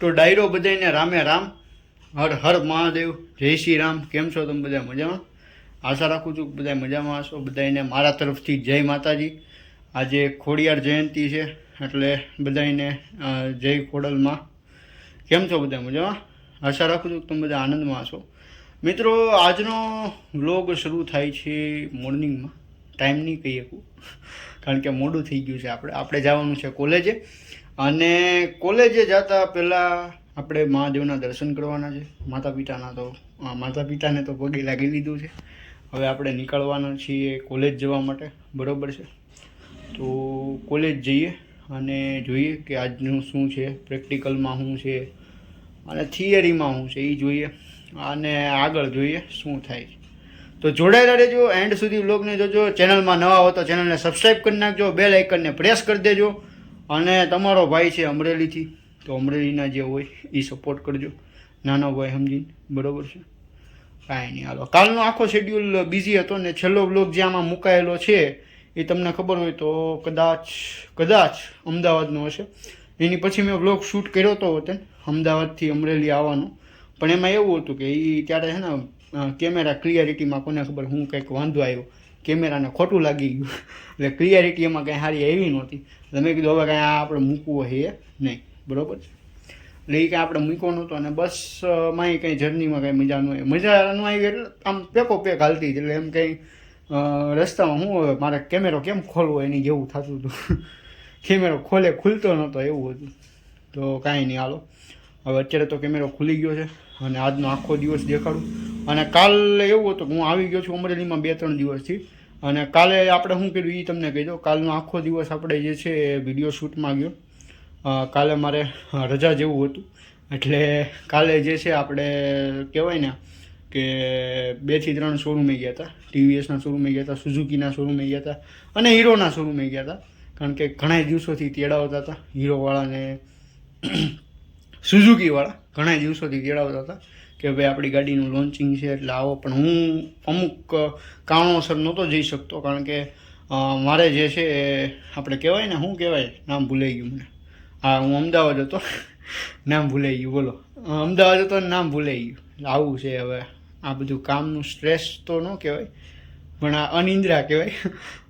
તો ડાયરો બધાને રામે રામ, હર હર મહાદેવ, જય શ્રી રામ. કેમ છો તમે બધા મજામાં? આશા રાખું છું બધા મજામાં હશો. બધાને મારા તરફથી જય માતાજી. આજે ખોડિયાર જયંતિ છે, એટલે બધાને જય ખોડલમાં. કેમ છો બધા મજામાં? આશા રાખું છું તમે બધા આનંદમાં હશો. મિત્રો, આજનો વ્લોગ શરૂ થાય છે મોર્નિંગમાં. ટાઈમ નહીં કહી શકું કારણ કે મોડું થઈ ગયું છે આપણે. આપણે જવાનું છે કોલેજે. અને કોલેજે જતા પહેલાં આપણે મહાદેવના દર્શન કરવાના છે. માતા પિતાના તો માતા પિતાને તો પગે લાગી લીધું છે. હવે આપણે નીકળવાના છીએ કોલેજ જવા માટે. બરાબર છે? તો કોલેજ જઈએ અને જોઈએ કે આજનું શું છે, પ્રેક્ટિકલમાં શું છે, અને થિયરીમાં શું છે, એ જોઈએ. અને આગળ જોઈએ શું થાય તો જોડાયેલા રહેજો. એન્ડ સુધી બ્લોગને જોજો. ચેનલમાં નવા હો તો ચેનલને સબસ્ક્રાઈબ કરી નાખજો. બેલ આઇકનને પ્રેસ કરી દેજો. અને તમારો ભાઈ છે અમરેલીથી, તો અમરેલીના જે હોય એ સપોર્ટ કરજો. નાનો ભાઈ સમજીને, બરોબર છે? કાંઈ નહીં, હાલો. કાલનો આખો શેડ્યુલ બિઝી હતો ને છેલ્લો વ્લોગ જે આમાં મુકાયેલો છે, એ તમને ખબર હોય તો કદાચ કદાચ અમદાવાદનો હશે. એની પછી મેં વ્લોગ શૂટ કર્યો હતો હોતે અમદાવાદથી અમરેલી આવવાનો. પણ એમાં એવું હતું કે એ ત્યારે છે ને કેમેરા ક્લિયરિટીમાં કોને ખબર હું કંઈક વાંધો આવ્યો. કેમેરાને ખોટું લાગી ગયું. એટલે ક્લિયરિટી એમાં કંઈ સારી આવી નહોતી. એટલે મેં કીધું હવે કાંઈ આ આપણે મૂકવું હે નહીં. બરાબર? છે એટલે એ કાંઈ આપણે મૂક્યો નહોતો અને બસ અ, કંઈ જર્નીમાં કંઈ મજા ન આવી. મજા ન આવી એટલે આમ પેકો પેક હાલતી એટલે એમ કંઈ રસ્તામાં હું હવે મારે કેમેરો કેમ ખોલવો એની જેવું થતું હતું. કેમેરો ખોલે ખુલતો નહોતો એવું હતું. તો કાંઈ નહીં હાલો. હવે અત્યારે તો કેમેરો ખુલી ગયો છે અને આજનો આખો દિવસ દેખાડું. અને કાલે એવું હતું કે હું આવી ગયો છું અમરેલીમાં બે ત્રણ દિવસથી. અને કાલે આપણે શું કર્યું એ તમને કહી દો કાલનો આખો દિવસ આપણે જે છે એ વીડિયો શૂટમાં ગયો. કાલે મારે રજા જેવું હતું. એટલે કાલે જે છે આપણે કહેવાય ને કે બેથી ત્રણ શોરૂમે ગયા હતા. ટીવીએસના શોરૂમે ગયા હતા સુઝુકીના શોરૂમે ગયા હતા અને હીરોના શોરૂમે ગયા હતા. કારણ કે ઘણા દિવસોથી તેડાવતા હતા. હીરોવાળાને સુઝુકીવાળા ઘણા દિવસોથી તેડાવતા હતા. કે ભાઈ, આપણી ગાડીનું લોન્ચિંગ છે, એટલે આવો. પણ હું અમુક કારણોસર નહોતો જઈ શકતો, કારણ કે મારે જે છે એ આપણે કહેવાય ને, શું કહેવાય? નામ ભૂલાઈ ગયું મને. હા, હું અમદાવાદ હતો. નામ ભૂલાઈ ગયું, બોલો. અમદાવાદ હતો નામ ભૂલાઈ ગયું. એટલે આવું છે હવે. આ બધું કામનું સ્ટ્રેસ તો ન કહેવાય, પણ આ અનિંદ્રા કહેવાય.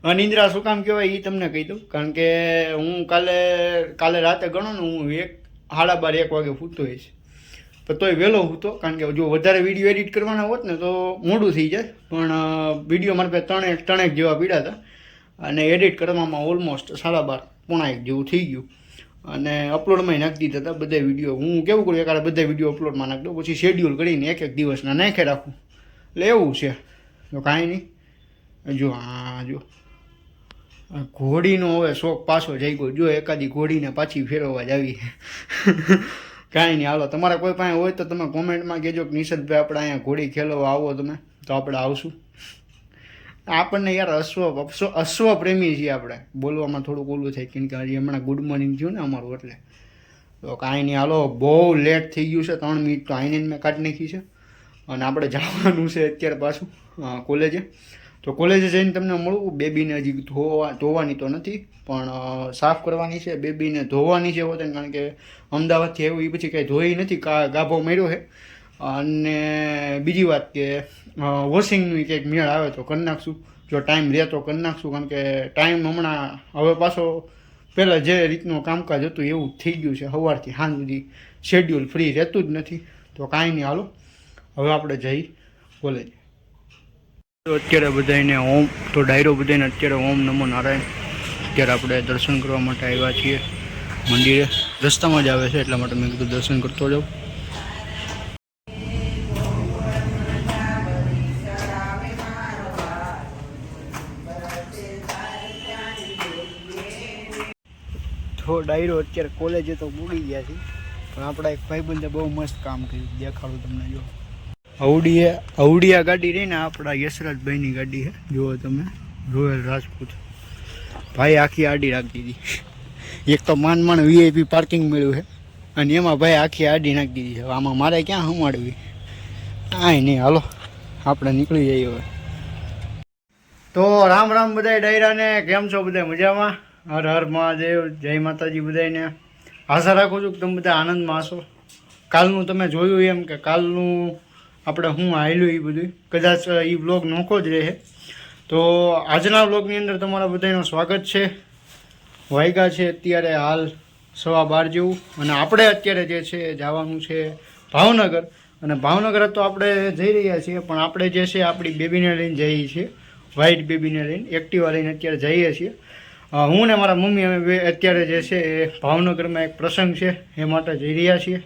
અનિંદ્રા શું કામ કહેવાય એ તમને કહી દઉં. કારણ કે હું કાલે કાલે રાતે ગણો ને, હું એક, સાડા બાર, એક વાગે ફૂટતો હોઈશ. પણ તોય વહેલો હતો કારણ કે જો વધારે વીડિયો એડિટ કરવાના હોત ને તો મોડું થઈ જાય. પણ વીડિયો મારે ત્રણેક ત્રણેક જેવા પીડા હતા. અને એડિટ કરવામાં ઓલમોસ્ટ સાડા બાર, પોણા એક જેવું થઈ ગયું. અને અપલોડમાં નાખી દીધા હતા બધા વીડિયો હું કેવું કરું, એકાદ બધા વીડિયો અપલોડમાં નાખી દઉં, પછી શેડ્યુલ કરીને એક એક દિવસના નાખે રાખું. એટલે એવું છે. તો કાંઈ નહીં. જો હા જો. ઘોડીનો હવે શોખ પાછો જઈ ગયો જો એકાદી ઘોડીને પાછી ફેરવવા જ આવી. કાંઈ નહીં, હાલો. તમારા કોઈ પાસે હોય તો તમે કોમેન્ટમાં કહેજો કે નિષદભાઈ આપણે અહીંયા ઘોડી ખેલવા આવો તમે, તો આપણે આવશું. આપણને યાર અશ્વ અશ્વ અશ્વ પ્રેમી છીએ આપણે. બોલવામાં થોડુંક ઓલું થાય, કેમ કે હજી હમણાં ગુડ મોર્નિંગ થયું ને અમારું એટલે. તો કાંઈ નહીં, હાલો. બહુ લેટ થઈ ગયું છે, ત્રણ મિનિટ તો આઈને મેં કાઢી નાખી છે. અને આપણે જવાનું છે અત્યારે પાછું કોલેજે તો કોલેજે જઈને તમને મળવું. બેબીને હજી ધોવા ધોવાની તો નથી, પણ સાફ કરવાની છે. બેબીને ધોવાની છે હોતે કારણ કે અમદાવાદથી આવ્યું એ પછી કાંઈ ધોઈ નથી ગાભો મળ્યો છે. અને બીજી વાત કે વોશિંગનું કંઈક મેળ આવે તો કરી નાખશું. જો ટાઈમ રહે તો કરી નાખશું, કારણ કે ટાઈમ હમણાં હવે પાછો પહેલાં જે રીતનું કામકાજ હતું એવું થઈ ગયું છે. સવારથી સાંજ સુધી શેડ્યુલ ફ્રી રહેતું જ નથી. તો કાંઈ નહીં, હાલો. હવે આપણે જઈ કોલેજ અત્યારે બધાને ઓમ, તો ડાયરો બધાને અત્યારે ઓમ નમો નારાયણ. અત્યારે આપણે દર્શન કરવા માટે આવ્યા છીએ મંદિરે. રસ્તામાં જ આવે છે, એટલા માટે મેં કીધું દર્શન કરતો જાઉં. તો ડાયરો અત્યારે કોલેજે તો પૂરી ગયા છે, પણ આપણા એક ભાઈબંધે બહુ મસ્ત કામ કર્યું, દેખાડું તમને, જો. અવડીએ અવડિયા ગાડી રહી ને આપણા યશરાજભાઈની ગાડી છે. જુઓ તમે, રોયલ રાજપૂત. ભાઈ આખી આડી રાખી દીધી. એક તો માન માન વીઆઈપી પાર્કિંગ મળ્યું છે અને એમાં ભાઈ આખી આડી નાખી દીધી છે. આમાં મારે ક્યાં સમાડવી કાંઈ નહીં, હાલો, આપણે નીકળી જઈએ હવે. તો રામ રામ બધાય ડાયરાને, કેમ છો બધા મજામાં? હર હર મહાદેવ, જય માતાજી બધાને આશા રાખું છું કે તમે બધા આનંદમાં હશો. કાલનું તમે જોયું એમ કે કાલનું આપણે હું આવેલું એ બધું કદાચ એ વ્લોગ નોખો જ રહે. તો, આજના વ્લોગની અંદર તમારા બધાનું સ્વાગત છે. વાયગા છે અત્યારે હાલ સવા બાર જેવું. અને આપણે અત્યારે જે છે જવાનું છે ભાવનગર. અને ભાવનગર તો આપણે જઈ રહ્યા છીએ, પણ આપણે જે છે આપણી બેબીને લઈને જઈએ છીએ. વ્હાઇટ બેબીને લઈને, એક્ટિવા લઈને અત્યારે જઈએ છીએ. હું ને મારા મમ્મી અમે અત્યારે જે છે એ ભાવનગરમાં એક પ્રસંગ છે, એ માટે જઈ રહ્યા છીએ.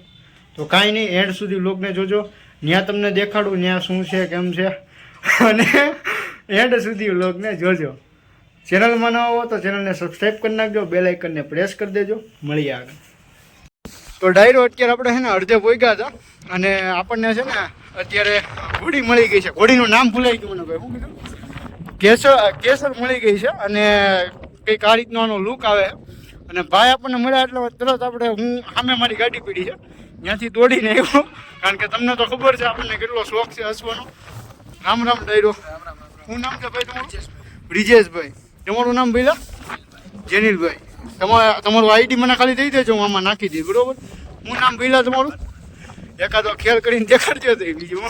તો કાંઈ નહીં, એન્ડ સુધી લોકને જોજો. ત્યાં તમને દેખાડું ત્યાં શું છે, કેમ છે? અને એન્ડ સુધી વ્લોગને જોજો. ચેનલમાં ન આવો તો ચેનલને સબસ્ક્રાઈબ કરી નાખજો બેલ આઇકનને પ્રેસ કરી દેજો. મળીએ આગળ. તો ડાયરો અત્યારે આપણે છે ને અડધે પોગ્યા હતા, અને આપણને છે ને અત્યારે ઘોડી મળી ગઈ છે. ઘોડીનું નામ ભૂલાઈ ગયું મને ભાઈ શું કીધું. કેસર કેસર મળી ગઈ છે, અને કંઈક આ રીતનો આનો લુક આવે. અને ભાઈ આપણને મળ્યા એટલે તરત આપણે હું સામે મારી ગાડી પીડી છે. ત્યાંથી દોડીને આવ્યો. કારણ કે તમને તો ખબર છે આપણને કેટલો શોખ છે હસવાનો. રામ રામ ડાયરો. શું નામ છે ભાઈ તમારું? બ્રિજેશભાઈ. તમારું નામ ભઈલા જેનિલભાઈ. તમારા તમારું આઈડી મને ખાલી દઈ દેજો હું આમાં નાખી દઈશ બરોબર? હું નામ ભઈલા તમારું? એકાદો ખેલ કરીને દેખાડજો તો બીજું.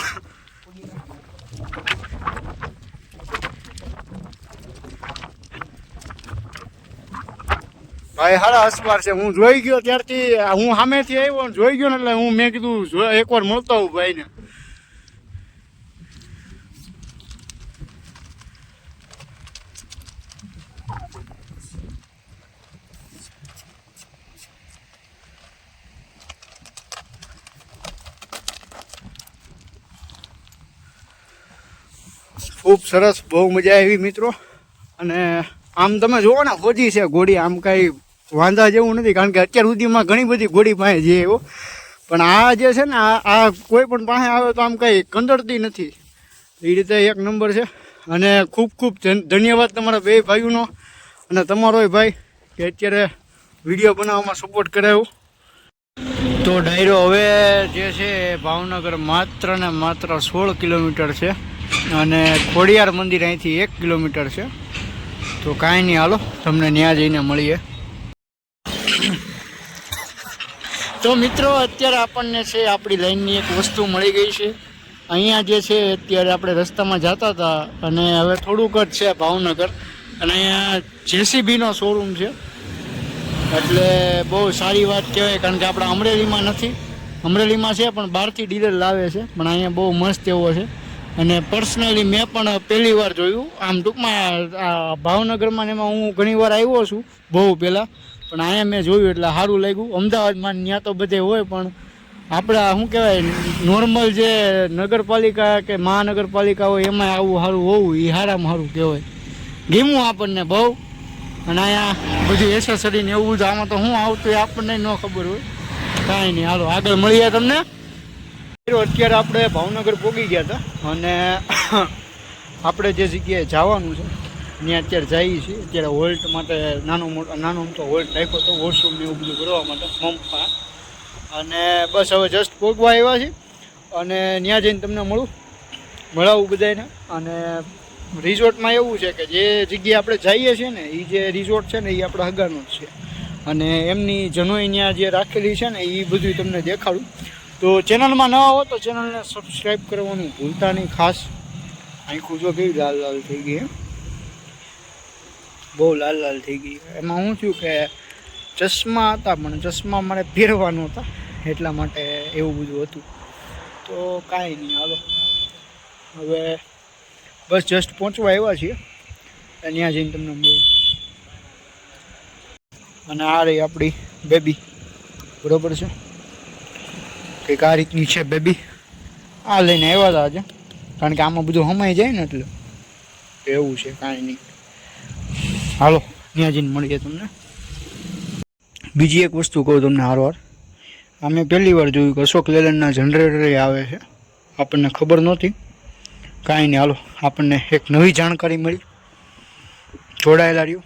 ભાઈ, હારા હસવાર છે. હું જોઈ ગયો ત્યારથી હું સામેથી આવ્યો ને જોઈ ગયો ને એટલે હું મેં કીધું એકવાર મળતો હું ભાઈને. ખૂબ સરસ, બહુ મજા આવી મિત્રો. અને આમ તમે જુઓ ને હોજી છે, ઘોડી, આમ કાંઈ વાંધા જેવું નથી, કારણ કે અત્યાર સુધીમાં ઘણી બધી ઘોડી પાસે જે એવો. પણ આ જે છે ને, આ આ કોઈ પણ પાસે આવે તો આમ કંઈ કંદરતી નથી. એ રીતે એક નંબર છે. અને ખૂબ ખૂબ ધન- ધન્યવાદ તમારા બે ભાઈઓનો અને તમારો ભાઈ કે અત્યારે વીડિયો બનાવવામાં સપોર્ટ કરાયો તો ડાયરો હવે જે છે ભાવનગર માત્ર ને માત્ર સોળ કિલોમીટર છે અને ખોડિયાર મંદિર અહીંથી એક કિલોમીટર છે. તો કાંઈ નહીં, હાલો, તમને ત્યાં જઈને મળીએ. તો મિત્રો, અત્યારે આપણને છે, આપણી લાઈનની એક વસ્તુ મળી ગઈ છે. અહીંયા જે છે, અત્યારે આપણે રસ્તામાં જતા હતા અને હવે થોડુંક જ છે ભાવનગર. અને અહીંયા જેસીબીનો શોરૂમ છે. એટલે બહુ સારી વાત કહેવાય, કારણ કે આપણે અમરેલીમાં નથી. અમરેલીમાં છે, પણ બહારથી ડીલર લાવે છે. પણ અહીંયા બહુ મસ્ત એવો છે. અને પર્સનલી મેં પણ પહેલી વાર જોયું. આમ ટૂંકમાં ભાવનગરમાં એમાં હું ઘણી વાર આવ્યો છું, બહુ પહેલાં. પણ અહીંયા મેં જોયું એટલે સારું લાગ્યું. અમદાવાદમાં ત્યાં તો બધે હોય, પણ આપણા શું કહેવાય નોર્મલ જે નગરપાલિકા કે મહાનગરપાલિકા હોય એમાં આવું સારું હોવું એ સારામાં સારું કહેવાય. ગીમું આપણને બહુ. અને અહીંયા બધું એસેસરી ને એવું જ, આમાં તો શું આવતું એ આપણને ન ખબર હોય. કાંઈ નહીં, હાલો, આગળ મળીએ તમને. અત્યારે આપણે ભાવનગર પહોંચી ગયા હતા. અને આપણે જે જગ્યાએ જવાનું છે ત્યાં અત્યારે જઈએ છીએ અત્યારે હોલ્ટ માટે નાનો મોટો નાનો મોટો હોલ્ટ રાખ્યો હતો વોશરૂમ ને એવું બધું કરવા માટે મમ્પા અને બસ હવે જસ્ટ પહોંચવા આવ્યા છીએ અને ત્યાં જઈને તમને મળું, મળાવું બધાને અને રિઝોર્ટમાં એવું છે કે જે જગ્યાએ આપણે જઈએ છીએ ને એ જે રિઝોર્ટ છે ને એ આપણા હગાનું જ છે. અને એમની જનોઈ ત્યાં જે રાખેલી છે ને એ બધું તમને દેખાડું. તો ચેનલમાં ન આવો તો ચેનલને સબસ્ક્રાઈબ કરવાનું ભૂલતા નહીં. ખાસ આંખું જો કેવી લાલ લાલ થઈ ગઈ હે. બહુ લાલ લાલ થઈ ગઈ. એમાં હું થયું કે ચશ્મા હતા, પણ ચશ્મા મારે પહેરવાનું હતા, એટલા માટે એવું બધું હતું. તો કાંઈ નહીં, હાલો. હવે બસ જસ્ટ પહોંચવા આવ્યા છીએ. ત્યાં જઈને તમને મળું. અને આ રહી આપણી બેબી બરોબર છે? કંઈક આ રીતની છે બેબી આ લઈને આવ્યા હતા આજે. કારણ કે આમાં બધું હમાઈ જાય ને એટલે. એવું છે, કાંઈ નહીં. હાલો, ત્યાં જઈને મળીએ તમને. બીજી એક વસ્તુ કહું તમને હારવાર. આ મેં પહેલી વાર જોયું કે અશોક લેલનના જનરેટર આવે છે. આપણને ખબર નહોતી. કાંઈ નહીં, હાલો, આપણને એક નવી જાણકારી મળી. જોડાયેલા રહ્યું.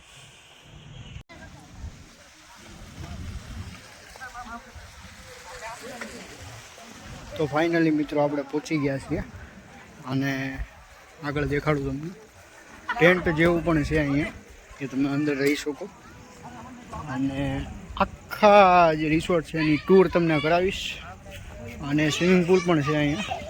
તો ફાઇનલી મિત્રો આપણે પહોંચી ગયા છીએ. અને આગળ દેખાડું તમને. ટેન્ટ જેવું પણ છે અહીંયા. કે તમે અંદર રહી શકો. અને આખા જે રિસોર્ટ છે એની ટૂર તમને કરાવીશ. અને સ્વિમિંગ પુલ પણ છે અહીંયા.